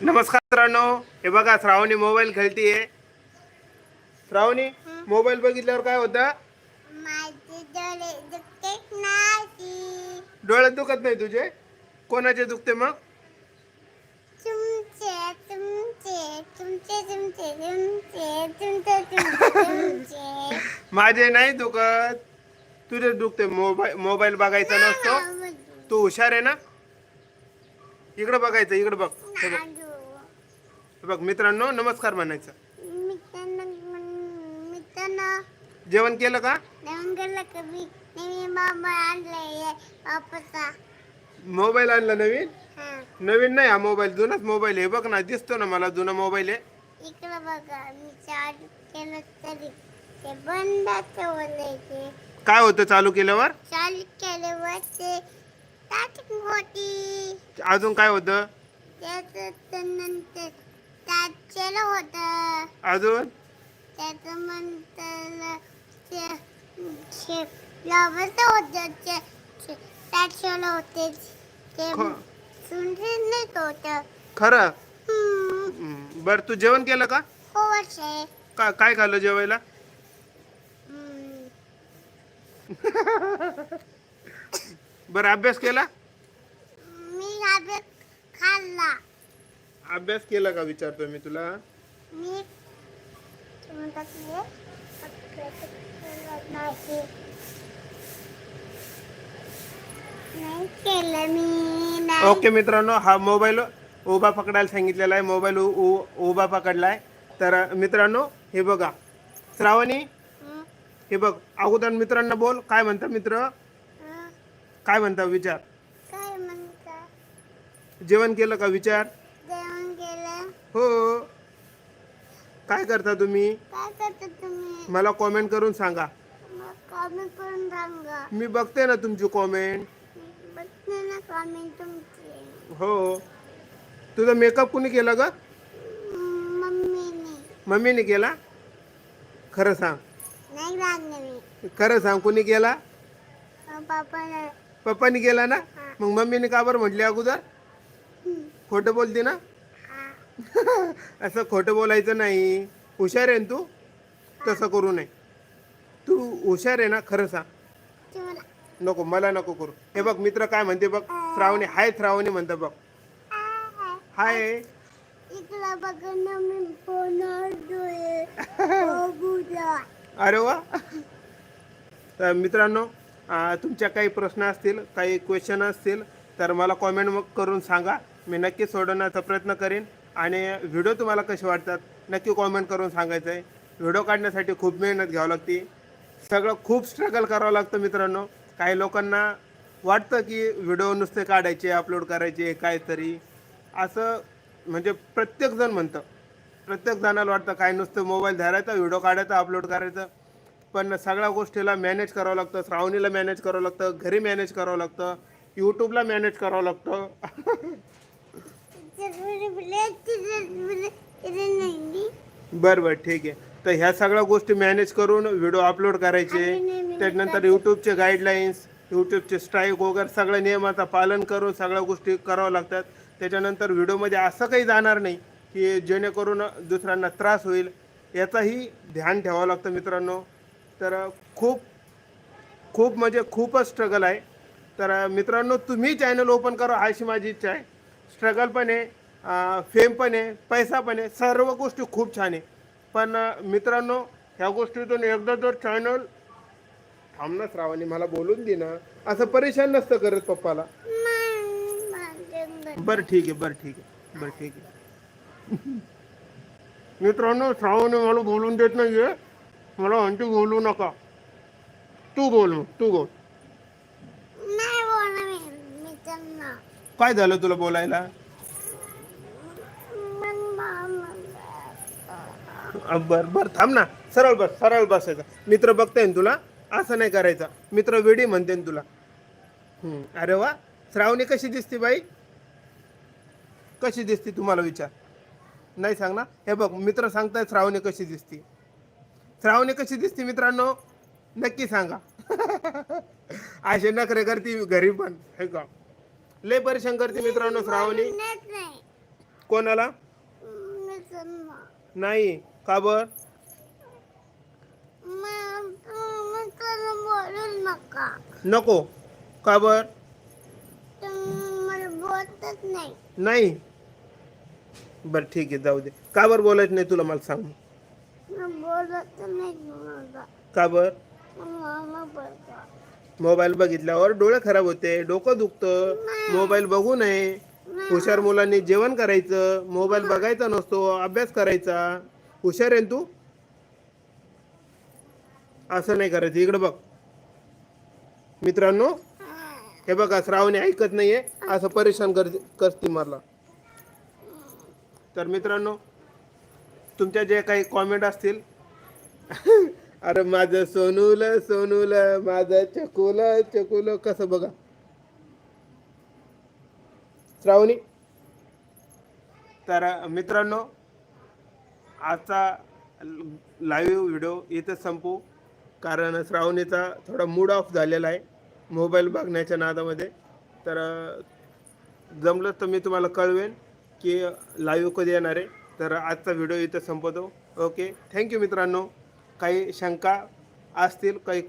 नमस्कार मित्रांनो. हे बघा श्रावणी मोबाईल खेळतीये. श्रावणी मोबाईल बघितल्यावर काय होतं? माझे डोळे दुखतेच नाही डोळ्यात दुखत नाही तुझे? कोणाचे दुखते मग? तुमचे तुमचे तुमचे तुमचे तुमचे तुमचे तुमचे तुमचे. माझे नाही दुखत. तुझे दुखते. मोबाईल मोबाईल बघायचा नसतो. तू हुशार आहे ना? इकडे बघायचं इकडे बघ. हे बघ. हे बघ मित्रांनो नमस्कार म्हणायचं. मित्रांनो मित्रांनो. जेवण केलं का? गेलं बाबा आणलंय मोबाईल आणला नवीन? हा. नवीन नाही हा मोबाईल जुनाच मोबाईल आहे. बघ ना दिसतो ना मला जुना मोबाईल आहे. इकडं बघा मी चार्ज केलं तरी ते बंद ठेवलंय ते काय होतं चालू केल्यावर? चालू केल्यावर ते स्टार्टिंग होती अजून काय होतं? त्याचं नंतर त्यात केलं होतं. अजून? त्याचं नंतर ते ते लावायचं होतं ते. ते त्यात केलं होते. ते ख- सुंदर नाही होतं? खरं? हम्म, हम्म. बरं तू जेवण केलं का? हो का काय खाल्लं जेवायला? हम्म, बरं अभ्यास केला मी अभ्यास खाल्ला अभ्यास केला का विचारतोय मी तुला? मी म्हणतात मी अभ्यास केला नाही नाही केलं मी नाही. ओके मित्रांनो हा मोबाईल उभा पकडायला सांगितलेला आहे. मोबाईल उ- उ- उभा पकडलाय. तर मित्रांनो हे बघा. श्रावणी हं, हे बघ. अगोदर मित्रांना बोल. काय म्हणता मित्र? हं, काय म्हणता विचार? काय म्हणता? जेवण केलं का विचार? हो. काय करता तुम्ही? काय करता तुम्ही? मला कॉमेंट करून सांगा. मग कॉमेंट करून सांगा. मी बघते ना तुमची कॉमेंट बघते ना कॉमेंट तुमची. हो. तुझा मेकअप कुणी केला ग? मम्मीने. मम्मीने केला? खरं सांग. नाही लागले मी. खरं सांग कुणी केला? पप्पाने पप्पानी केला ना? मग मम्मीने का बरं म्हटली अगोदर? खोटं बोलते ना. असं खोटं बोलायचं नाही. हुशार आहे ना तू? तसं करू नये. तू हुशार आहे ना खरं सांग. नको मला नको करू. हे बघ मित्र काय म्हणते बघ श्रावणी हाय श्रावणी म्हणतं बघ. हाय. अरे वा. तर मित्रांनो तुमच्या काही प्रश्न असतील काही क्वेश्चन असतील तर मला कॉमेंट मग करून सांगा. मी नक्की सोडवण्याचा प्रयत्न करेन. आणि व्हिडिओ तुम्हाला कसे वाटतात? नक्की कॉमेंट करून सांगायचं आहे व्हिडिओ काढण्यासाठी खूप मेहनत घ्यावं लागते. सगळं खूप स्ट्रगल करावं लागतं मित्रांनो. काही लोकांना वाटतं की व्हिडिओ नुसते काढायचे अपलोड करायचे काहीतरी असं म्हणजे प्रत्येकजण म्हणतं. प्रत्येक जणाला वाटतं काय नुसतं मोबाईल धरायचा व्हिडिओ काढायचा अपलोड करायचं. पण सगळ्या गोष्टीला मॅनेज करावं लागतं. श्रावणीला मॅनेज करावं लागतं. घरी मॅनेज करावं लागतं. यूट्यूबला मॅनेज करावं लागतं. बरं बरं ठीक आहे. तर ह्या सगळ्या गोष्टी मॅनेज करून व्हिडिओ अपलोड करायचे. त्याच्यानंतर यूट्यूबचे गाईडलाईन्स यूट्यूबचे स्ट्राईक वगैरे सगळ्या नियमाचं पालन करून सगळ्या गोष्टी करावं लागतात. त्याच्यानंतर व्हिडिओमध्ये असं काही जाणार नाही की जेणेकरून दुसऱ्यांना त्रास होईल. याचाही ध्यान ठेवावं लागतं मित्रांनो. तर खूप खूप म्हणजे खूपच स्ट्रगल आहे. तर मित्रांनो तुम्ही चॅनल ओपन करा अशी माझी इच्छा आहे. स्ट्रगल पण आहे फेम पण आहे पैसा पण आहे सर्व गोष्टी खूप छान आहे. पण मित्रांनो ह्या गोष्टीतून एकदा जर चॅनल थांबणंच रावानी मला बोलून दे ना. असं परेशान नसतं करत पप्पाला. बरं ठीक आहे बरं ठीक आहे बरं ठीक आहे. मित्रांनो श्रावणी मला बोलून देत नाहीये. मला आणखी बोलू नका. तू बोल तू बोल नाही बोलणार मी मी त्यांना काय झालं तुला बोलायला? बर बर थांब ना. सरळ बस सरळ बसायचा. मित्र बघताय तुला असं नाही करायचा. मित्र वेडी म्हणते तुला. अरे वा श्रावणी कशी दिसते बाई? कशी दिसते तुम्हाला विचार? नाही सांग ना. हे बघ मित्र सांगताय श्रावणी कशी दिसते. श्रावणी कशी दिसते मित्रांनो? नक्की सांगा. असे नखरे करते घरी पण. हे का लय परेशान करते मित्रांनो श्रावणी. कोणाला? नाही. का बर? नका. नको का बर? नाही. नाही बर ठीक आहे. जाऊ दे. का बर बोलायचं नाही तुला मला सांग. मी बोलत नाही तुम्हाला का बर? मोबाईल बघितल्यावर डोळे खराब होते डोकं दुखतं मोबाईल बघू नये. हुशार मुलांनी जेवण करायचं मोबाईल बघायचा नसतो अभ्यास करायचा. हुशार आहे तू? असं नाही करायचं. इकडे बघ. मित्रांनो हे बघा श्रावणी ऐकत नाहीये. असं परेशान कर करते मला. तर मित्रांनो तुमच्या जे काही कॉमेंट असतील अरे माझं सोनूल सोनूल माझं चकुल चकुल कसं बघा. श्रावणी. तर मित्रांनो आजचा लाईव्ह व्हिडिओ इथं संपू. कारण श्रावणीचा थोडा मूड ऑफ झालेला आहे. मोबाईल बघण्याच्या नादामध्ये. तर जमलं तर मी तुम्हाला कळवेन की लाईव्ह कधी येणार आहे. तर आजचा व्हिडिओ इथं संपवतो ओके थँक्यू मित्रांनो. काही शंका असतील काही